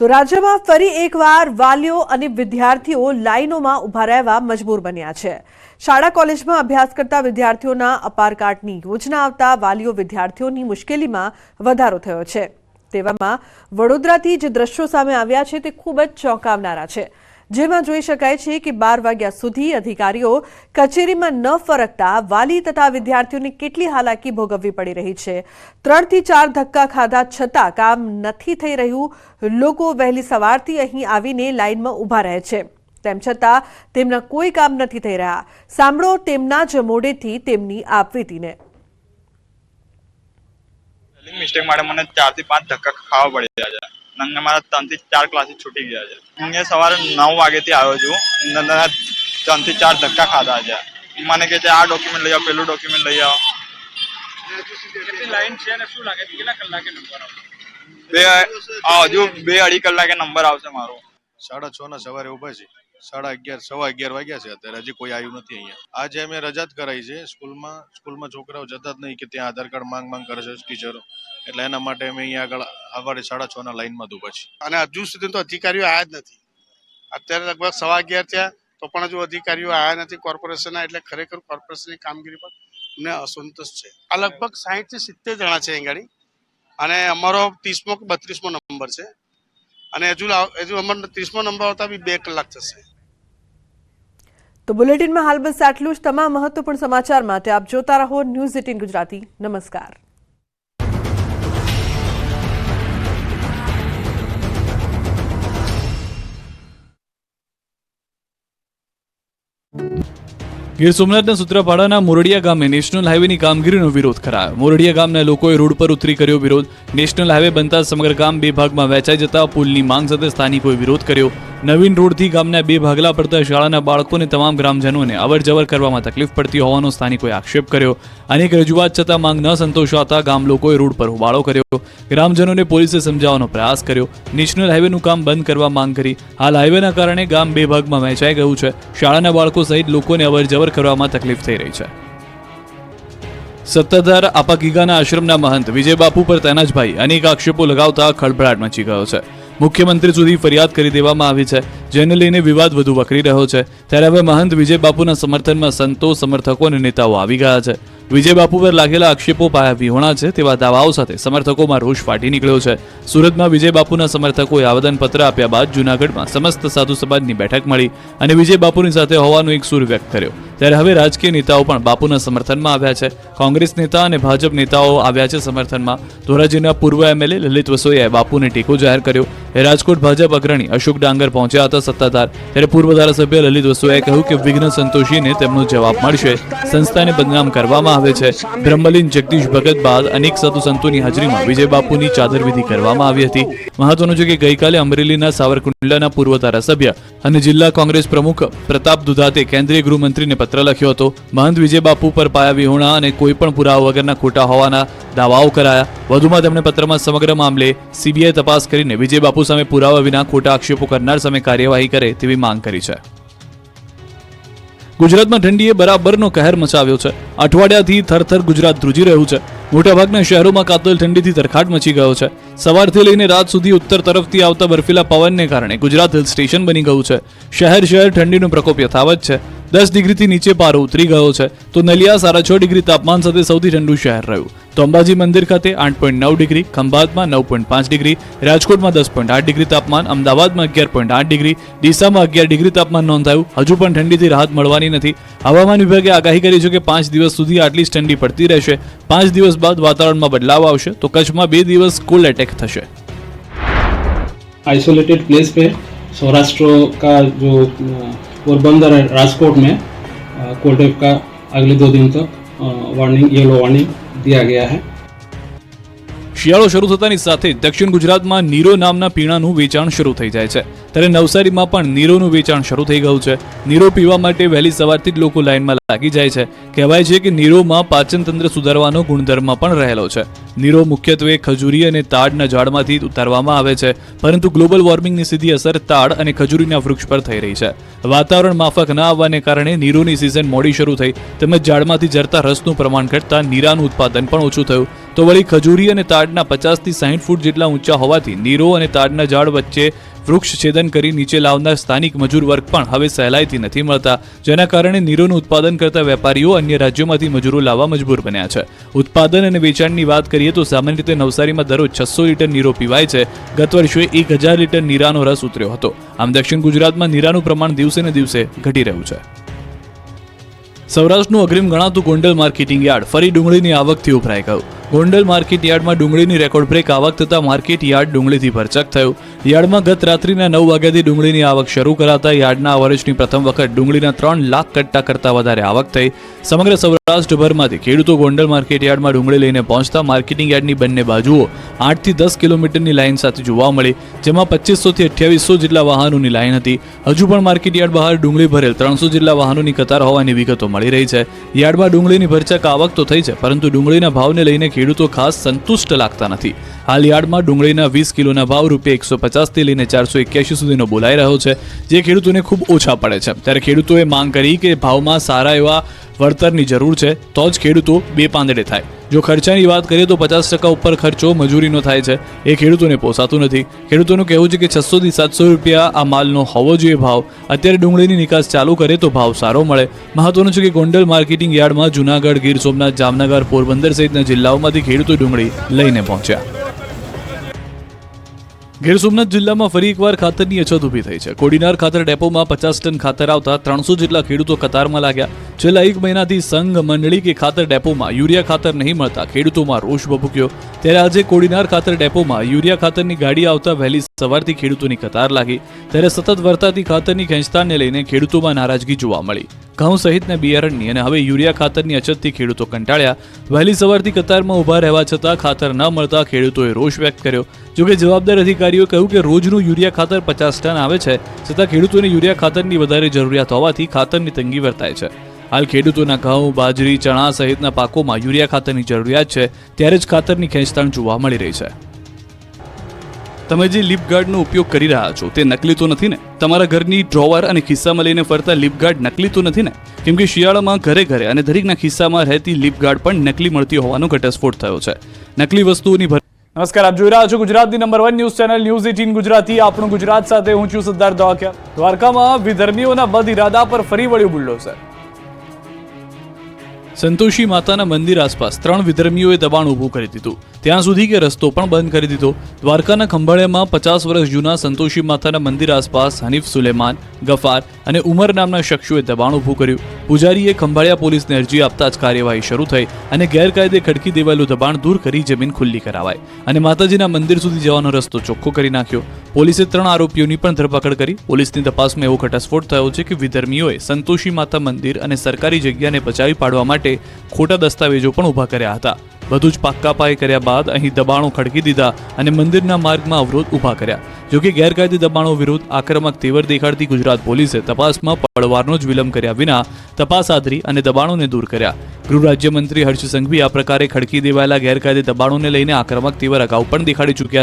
તો રાજ્યમાં ફરી એકવાર વાલીઓ અને વિદ્યાર્થીઓ લાઇનોમાં ઊભા રહેવા મજબૂર બન્યા છે. શાળા કોલેજમાં અભ્યાસ કરતા વિદ્યાર્થીઓના અપારકાટની યોજના આવતા વાલીઓ વિદ્યાર્થીઓની મુશ્કેલીમાં વધારો થયો છે. તેવામાં વડોદરાથી જે દ્રશ્યો સામે આવ્યા છે તે ખૂબ જ ચોંકાવનારા છે. જેમાં જોઈ શકાય છે કે બાર વાગ્યા સુધી અધિકારીઓ કચેરીમાં ન ફરકતા વાલી તથા વિદ્યાર્થીઓને કેટલી હાલાકી ભોગવવી પડી રહી છે. ત્રણથી ચાર ધક્કા ખાધા છતાં કામ નથી થઈ રહ્યું. લોકો વહેલી સવારથી અહીં આવીને લાઇનમાં ઊભા રહે છે. તેમ છતાં તેમના કોઈ કામ નથી થઈ રહ્યા. સાંભળો તેમના જ મોડેથી તેમની આપવીતીને મિસ્ટેક મારે મને ચારથી પાંચ ધક્કા ખાવા પડી ગયા છે. અને મારા ત્રણથી ચાર ક્લાસીસ છૂટી ગયા છે. હું સવારે નવ વાગેથી આવ્યો છું. અને ત્રણથી ચાર ધક્કા ખાધા છે. મને કે છે આ ડોક્યુમેન્ટ લઈ આવો પેલું ડોક્યુમેન્ટ લઈ આવો. લાઈન છે અને શું લાગે કેટલા કલાકે નંબર આવશે? બે હજુ બે અઢી કલાકે નંબર આવશે મારો. સાડા છ ના સવારે ઊભા છે. સાડા અગિયાર સવા અગિયાર વાગ્યા છે અત્યારે. હજી કોઈ આવ્યું નથી અહીંયા. આજે અમે રજા જ કરાઈ છે સ્કૂલમાં. સ્કૂલમાં છોકરાઓ જતા જ નહીં કે ત્યાં આધાર કાર્ડ માંગ માંગ કરે છે ટીચરો. એટલે એના માટે અમે અહીંયા આગળ આગળ સાડા છ ના લાઈનમાં ઊભા છીએ. અને હજુ સુધી તો અધિકારીઓ આવ્યા જ નથી. અત્યારે લગભગ સવા અગિયાર થયા તો પણ હજુ અધિકારીઓ આવ્યા નથી કોર્પોરેશનના એટલે ખરેખર કોર્પોરેશનની કામગીરી પર અમને અસંતોષ છે. આ લગભગ સાહીઠથી સિત્તેર જણા છે અહીં ગાડી. અને અમારો ત્રીસમો કે બત્રીસમો નંબર છે. અને હજુ લાવ- હજુ અમારો ત્રીસમો નંબર આવતા બી બે કલાક થશે. તો બુલેટિનમાં હાલ બસ આટલું જ. તમામ મહત્વપૂર્ણ સમાચાર માટે આપ જોતા રહો ન્યૂઝ એટીન ગુજરાતી. નમસ્કાર. ગીર સોમનાથના સૂત્રાપાડાના મોરડિયા ગામે નેશનલ હાઈવેની કામગીરીનો વિરોધ કરાયો. મોરડિયા ગામના લોકોએ રોડ પર ઉતરી કર્યો વિરોધ. નેશનલ હાઈવે બનતા સમગ્ર ગામ બે ભાગમાં વહેંચાઈ જતા પુલની માંગ સાથે સ્થાનિકોએ વિરોધ કર્યો. નવીન રોડથી ગામના બે ભાગલા પડતા શાળાના બાળકોને તમામ ગ્રામજનોને અવરજવર કરવામાં તકલીફ પડતી હોવાનો સ્થાનિકોએ આક્ષેપ કર્યો. અનેક રજૂઆત છતાં માંગ ન સંતોષાતા ગામ લોકોએ રોડ પર હોબાળો કર્યો. ગ્રામજનોને પોલીસે સમજાવવાનો પ્રયાસ કર્યો. નેશનલ હાઈવેનું કામ બંધ કરવા માંગ કરી. હાલ હાઈવેના કારણે ગામ બે ભાગમાં વહેંચાઈ ગયું છે. શાળાના બાળકો સહિત લોકોને અવરજવર કરવામાં તકલીફ થઈ રહી છે. સત્તાધાર આપાગીગાના આશ્રમના મહંત વિજય બાપુ પર તેના જ ભાઈ અનેક આક્ષેપો લગાવતા ખળભળાટ મચી ગયો છે. મુખ્યમંત્રી સુધી ફરિયાદ કરી દેવામાં આવી છે, જેને લઈને વિવાદ વધુ વકરી રહ્યો છે. ત્યારે હવે મહંત વિજય બાપુના સમર્થનમાં સંતો, સમર્થકો અને નેતાઓ આવી ગયા છે. વિજય બાપુ પર લાગેલા આક્ષેપો પાયા વિહોણા છે તેવા દાવાઓ સાથે સમર્થકોમાં રોષ ફાટી નીકળ્યો છે. સુરતમાં વિજય બાપુના સમર્થકોએ આવેદનપત્ર આપ્યા બાદ જૂનાગઢમાં સમસ્ત સાધુ સમાજની બેઠક મળી અને વિજય બાપુની સાથે હોવાનો એક સૂર વ્યક્ત કર્યો. ત્યારે હવે રાજકીય નેતાઓ પણ બાપુના સમર્થનમાં આવ્યા છે. કોંગ્રેસ નેતા અને ભાજપ નેતાઓ આવ્યા છે સમર્થનમાં. ધોરાજીના પૂર્વ એમએલએ લલિત વસોયાએ બાપુને ટેકો જાહેર કર્યો. રાજકોટ ભાજપ અગ્રણી અશોક ડાંગર પહોંચ્યા હતા સત્તાધાર. ત્યારે પૂર્વ ધારાસભ્ય લલિત વસુએ કહ્યું કે વિઘ્ન સંતોષીને તેમનો જવાબ મળશે. સંસ્થાને બદનામ કરવામાં આવે છે. બ્રહ્મલીન જગદીશ ભગત બાદ અનેક સાધુ સંતોની હાજરીમાં વિજય બાપુની ચાદરવિધિ કરવામાં આવી હતી. મહત્વનું છે કે ગઈકાલે અમરેલીના સાવરકુંડલાના પૂર્વ ધારાસભ્ય અને જિલ્લા કોંગ્રેસ પ્રમુખ પ્રતાપ દુધાતે કેન્દ્રીય ગૃહમંત્રીને પત્ર લખ્યો હતો. મહંત વિજય બાપુ પર પાયા વિહોણા અને કોઈ પણ પુરાવા વગરના ખોટા હોવાના દાવાઓ કરાયા. વધુમાં તેમણે પત્રમાં સમગ્ર મામલે સીબીઆઈ તપાસ કરીને વિજય સામે પુરાવા વિના ખોટા આક્ષેપો કરનાર સામે કાર્યવાહી કરે તેવી માંગ કરી છે. ગુજરાતમાં ઠંડીએ બરાબરનો કહેર મચાવ્યો છે. અઠવાડિયાથી થરથર ગુજરાત ધ્રુજી રહ્યું છે. મોટાભાગના શહેરોમાં કાતલ ઠંડીથી તરખાટ મચી ગયો છે. સવારથી લઈને રાત સુધી ઉત્તર તરફથી આવતા બર્ફીલા પવનને કારણે ગુજરાત હિલ સ્ટેશન બની ગયું છે. શહેર શહેર ઠંડીનો પ્રકોપ યથાવત છે. દસ ડિગ્રીથી નીચે પારો ઉતરી ગયો છે. તો નલિયા સાડા છ ડિગ્રી તાપમાન સાથે સૌથી ઠંડુ શહેર રહ્યું. તો અંબાજી મંદિર ખાતે આઠ પોઈન્ટ નવ ડિગ્રી, ખંભાતમાં નવ પોઈન્ટ પાંચ ડિગ્રી, રાજકોટમાં દસ પોઈન્ટ આઠ ડિગ્રી તાપમાન, અમદાવાદમાં અગિયાર પોઈન્ટ આઠ ડિગ્રી, ડીસામાં અગિયાર ડિગ્રી તાપમાન નોંધાયું. હજુ પણ ઠંડીથી રાહત મળવાની નથી. હવામાન વિભાગે આગાહી કરી છે કે પાંચ દિવસ સુધી આટલી જ ઠંડી પડતી રહેશે. પાંચ દિવસ બાદ વાતાવરણમાં બદલાવ આવશે તો કચ્છમાં બે દિવસ કોલ્ડ એટેક થશે आइसोलेटेड प्लेस पे सौराष्ट्र का जो अ, पोरबंदर है राजकोट में कोल्ड वेव का अगले दो दिन तक वार्निंग येलो वार्निंग दिया गया है શિયાળો શરૂ થતાની સાથે દક્ષિણ ગુજરાતમાં નીરો નામના પીણાનું વેચાણ શરૂ થઈ જાય છે. ત્યારે નવસારીમાં પણ નીરોનું વેચાણ શરૂ થઈ ગયું છે. નીરો પીવા માટે વહેલી સવારથી જ લોકો લાઇનમાં લાગી જાય છે. કહેવાય છે કે નીરોમાં પાચનતંત્ર સુધારવાનો ગુણધર્મ પણ રહેલો છે. નીરો મુખ્યત્વે ખજૂરી અને તાડના ઝાડમાંથી ઉતારવામાં આવે છે. પરંતુ ગ્લોબલ વોર્મિંગની સીધી અસર તાડ અને ખજૂરીના વૃક્ષ પર થઈ રહી છે. વાતાવરણ માફક ન આવવાને કારણે નીરોની સિઝન મોડી શરૂ થઈ તેમજ ઝાડમાંથી જરતા રસનું પ્રમાણ ઘટતા નીરાનું ઉત્પાદન પણ ઓછું થયું. તો વળી ખજૂરી અને તાડના પચાસથી સાહીઠ ફૂટ જેટલા ઊંચા હોવાથી નીરો અને તાડના ઝાડ વચ્ચે વૃક્ષ છેદન કરી નીચે લાવનાર સ્થાનિક મજૂર વર્ગ પણ હવે સહેલાઈથી નથી મળતા, જેના કારણે નીરોનું ઉત્પાદન કરતા વેપારીઓ અન્ય રાજ્યોમાંથી મજૂરો લાવવા મજબૂર બન્યા છે. ઉત્પાદન અને વેચાણની વાત કરીએ તો સામાન્ય રીતે નવસારીમાં દરરોજ છસો લીટર નીરો પીવાય છે. ગત વર્ષે એક હજાર લીટર નીરાનો રસ ઉતર્યો હતો. આમ દક્ષિણ ગુજરાતમાં નીરાનું પ્રમાણ દિવસે ને દિવસે ઘટી રહ્યું છે. સૌરાષ્ટ્રનું અગ્રીમ ગણાતું ગોંડલ માર્કેટિંગ યાર્ડ ફરી ડુંગળીની આવકથી ઉભરાઈ ગયું. ગોંડલ માર્કેટ યાર્ડમાં ડુંગળીની રેકોર્ડ બ્રેક આવક થતાં માર્કેટ યાર્ડ ડુંગળીથી ભરચક થયું. યાર્ડમાં ગત રાત્રિના નવ વાગ્યાથી ડુંગળીની આવક શરૂ કરાતા યાર્ડના અવરેજની પ્રથમ વખત ડુંગળીના ત્રણ લાખ કટ્ટા કરતાં વધારે આવક થઈ. સમગ્ર સૌરાષ્ટ્રભરમાંથી ખેડૂતો ગોંડલ માર્કેટ યાર્ડમાં ડુંગળી લઈને પહોંચતા માર્કેટિંગ યાર્ડની બંને બાજુઓ આઠથી દસ કિલોમીટરની લાઇન સાથે જોવા મળી, જેમાં પચીસોથી અઠ્યાવીસો જેટલા વાહનોની લાઇન હતી. હજુ પણ માર્કેટ યાર્ડ બહાર ડુંગળી ભરેલ ત્રણસો જેટલા વાહનોની કતાર હોવાની વિગતો મળી રહી છે. યાર્ડમાં ડુંગળીની ભરચક આવક તો થઈ છે, પરંતુ ડુંગળીના ભાવને લઈને ખેડૂતો ખાસ સંતુષ્ટ લાગતા નથી. હાલ યાર્ડમાં ડુંગળીના વીસ કિલોના ભાવ રૂપિયા એકસો પચાસથી લઈને ચારસો એક્યાસી સુધીનો બોલાઈ રહ્યો છે, જે ખેડૂતોને ખૂબ ઓછા પડે છે. ત્યારે ખેડૂતોએ માંગ કરી કે ભાવમાં સારા એવા વળતરની જરૂર છે, તો જ ખેડૂતો બે પાંદડે થાય. જો ખર્ચાની વાત કરીએ તો પચાસ ટકા ઉપર ખર્ચો મજૂરીનો થાય છે. એ ખેડૂતોને પોસાતું નથી. ખેડૂતોનું કહેવું છે કે છસોથી સાતસો રૂપિયા આ માલનો હોવો જોઈએ ભાવ. અત્યારે ડુંગળીની નિકાસ ચાલુ કરે તો ભાવ સારો મળે. મહત્વનું છે કે ગોંડલ માર્કેટિંગ યાર્ડમાં જુનાગઢ, ગીર સોમનાથ, જામનગર, પોરબંદર સહિતના જિલ્લાઓમાંથી ખેડૂતો ડુંગળી લઈને પહોંચ્યા. ગીર સોમનાથ જિલ્લામાં ફરી એકવાર ખાતરની અછત ઊભી થઈ છે. કોડીનાર ખાતર ડેપોમાં પચાસ ટન ખાતર આવતા ત્રણસો જેટલા ખેડૂતો કતારમાં લાગ્યા. છેલ્લા એક મહિનાથી સંઘ મંડળી કે ખાતર ડેપોમાં યુરિયા ખાતર નહીં મળતા ખેડૂતોમાં રોષ ભભૂક્યો. ત્યારે આજે કોડીનાર ખાતર ડેપોમાં યુરિયા ખાતરની ગાડી આવતા વહેલી સવારથી ખેડૂતોની કતાર લાગી, ત્યારે સતત વર્તાતી ખાતરની ખેંચતાણને લઈને ખેડૂતોમાં નારાજગી જોવા મળી. ઘઉં સહિતના બિયારણની અને હવે યુરિયા ખાતરની અછતથી ખેડૂતો કંટાળ્યા. વહેલી સવારથી કતારમાં ઊભા રહેવા છતાં ખાતર ન મળતા ખેડૂતોએ રોષ વ્યક્ત કર્યો. જોકે જવાબદાર અધિકારીઓએ કહ્યું કે રોજનું યુરિયા ખાતર પચાસ ટન આવે છે, છતાં ખેડૂતોને યુરિયા ખાતરની વધારે જરૂરિયાત હોવાથી ખાતરની તંગી વર્તાય છે. હાલ ખેડૂતોના ઘઉં, બાજરી, ચણા સહિતના પાકોમાં યુરિયા ખાતરની જરૂરિયાત છે, ત્યારે જ ખાતરની ખેંચતાણ જોવા મળી રહી છે. તમે જે લિપગાર્ડનો ઉપયોગ કરી રહ્યા છો તે નકલી તો નથી ને? તમારા ઘરની ડ્રોવર અને ખિસ્સામાં લઈને ફરતા લિપગાર્ડ નકલી તો નથી ને? કેમ કે શિયાળામાં ઘરે ઘરે અને દરેકના ખિસ્સામાં રહેતી લિપગાર્ડ પણ નકલી મળતી હોવાનો ઘટસ્ફોટ થયો છે. નકલી વસ્તુઓની ભર નમસ્કાર, આપ જોઈ રહ્યા છો ગુજરાતની number one news channel news eighteen Gujarati. આપણું ગુજરાત સાથે હું છું સિદ્ધાર્થ દ્વારકા દ્વારકામાં વિધર્મીઓના બદ ઇરાદા પર ફરી વળ્યું બુલડોઝર. સંતોષી માતાના મંદિર આસપાસ ત્રણ વિધર્મીઓએ દબાણ ઊભું કરી દીધું. ત્યાં સુધી કે રસ્તો પણ બંધ કરી દીધો. દ્વારકાના ખંભાળિયામાં પચાસ વર્ષ જૂના સંતોષી માતાના મંદિર આસપાસ હનીફ સુલેમાન, ગફાર અને ઉમર નામના શખ્સોએ દબાણ ઊભું કર્યું. પૂજારીએ ખંભાળિયા પોલીસને અરજી આપતા જ કાર્યવાહી શરૂ થઈ અને ગેરકાયદે ખડકી દેવાયેલું દબાણ દૂર કરી જમીન ખુલ્લી કરાવાય અને માતાજીના મંદિર સુધી જવાનો રસ્તો ચોખ્ખો કરી નાખ્યો. પોલીસે ત્રણ આરોપીઓની પણ ધરપકડ કરી. પોલીસની તપાસમાં એવો ઘટસ્ફોટ થયો છે કે વિધર્મીઓએ સંતોષી માતા મંદિર અને સરકારી જગ્યાને બચાવી પાડવા માટે ખોટા દસ્તાવેજો પણ ઊભા કર્યા હતા. બધું જ પાક્કા પાયે કર્યા બાદ અહીં દબાણો ખડકી દીધા અને મંદિરના માર્ગમાં અવરોધ ઊભા કર્યા. જોકે ગેરકાયદે દબાણો વિરુદ્ધ આક્રમક તેવર દેખાડતી ગુજરાત પોલીસે તપાસમાં પડવારનો જ વિલંબ કર્યા વિના તપાસ આદરી અને દબાણોને દૂર કર્યા. ગૃહ રાજ્યમંત્રી હર્ષ સંઘવી આ પ્રકારે ખડકી દેવાયેલા ગેરકાયદે દબાણોને લઈને આક્રમક તેવર અગાઉ પણ દેખાડી ચૂક્યા